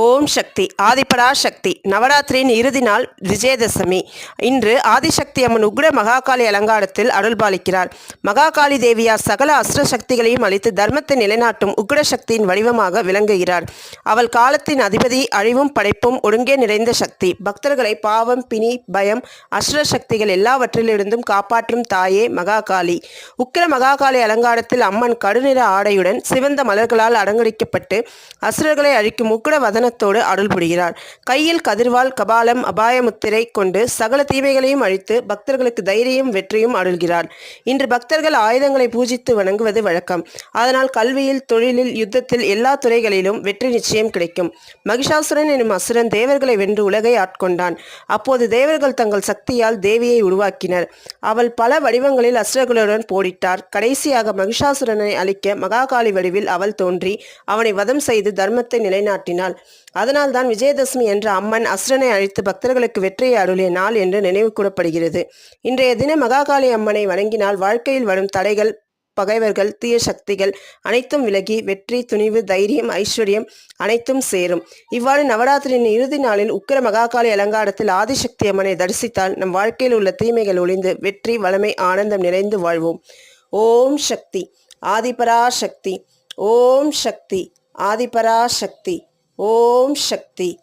ஓம் சக்தி ஆதிபரா சக்தி நவராத்திரியின் இறுதி நாள் விஜயதசமி. இன்று ஆதிசக்தி அம்மன் உக்ர மகாகாளி அலங்காரத்தில் அருள்பாலிக்கிறார். மகாகாளி தேவியார் சகல அஸ்ர சக்திகளையும் அளித்து தர்மத்தை நிலைநாட்டும் உக்ர சக்தியின் வடிவமாக விளங்குகிறார். அவள் காலத்தின் அதிபதி அழிவும் படைப்பும் ஒருங்கே நிறைந்த சக்தி. பக்தர்களை பாவம் பிணி பயம் அஸ்ர சக்திகள் எல்லாவற்றிலிருந்தும் காப்பாற்றும் தாயே மகாகாளி. உக்கிர மகாகாளி அலங்காரத்தில் அம்மன் கடுநிற ஆடையுடன் சிவந்த மலர்களால் அலங்கரிக்கப்பட்டு அசுரர்களை அழிக்கும் உக்கிர வதனத்தோடு அருள் புரிகிறார். கையில் கதிர்வால் கபாலம் அபாயமுத்திரை கொண்டு சகல தீமைகளையும் அழித்து பக்தர்களுக்கு தைரியம் வெற்றியும் அருள்கிறார். இன்று பக்தர்கள் ஆயுதங்களை பூஜித்து வணங்குவது வழக்கம். அதனால் கல்வியில் தொழிலில் யுத்தத்தில் எல்லா துறைகளிலும் வெற்றி நிச்சயம் கிடைக்கும். மகிஷாசுரன் எனும் அசுரன் தேவர்களை வென்று உலகை ஆட்கொண்டான். அப்போது தேவர்கள் தங்கள் சக்தியால் தேவியை உருவாக்கினர். அவள் பல வடிவங்களில் அசுரர்களுடன் போரிட்டார். கடைசியாக மகிஷாசுரனை அழிக்க மகாகாளி வடிவில் அவள் தோன்றி அவனை வதம் செய்து தர்மத்தை நிலைநாட்டினாள். அதனால்தான் விஜயதசமி என்ற அம்மன் அசுரனை அழித்து பக்தர்களுக்கு வெற்றியை அருளிய நாள் என்று நினைவு கூறப்படுகிறது. இன்றைய தின மகாகாளி அம்மனை வணங்கினால் வாழ்க்கையில் வரும் தடைகள் பகைவர்கள் தீய சக்திகள் அனைத்தும் விலகி வெற்றி துணிவு தைரியம் ஐஸ்வர்யம் அனைத்தும் சேரும். இவ்வாறு நவராத்திரியின் இறுதி நாளில் உக்கிர மகாகாளி அலங்காரத்தில் ஆதிசக்தி அம்மனை தரிசித்தால் நம் வாழ்க்கையில் உள்ள தீமைகள் ஒளிந்து வெற்றி வளமை ஆனந்தம் நிறைந்து வாழ்வோம். ஓம் சக்தி ஆதிபரா சக்தி ஓம் சக்தி ஆதிபரா சக்தி ஓம் சக்தி.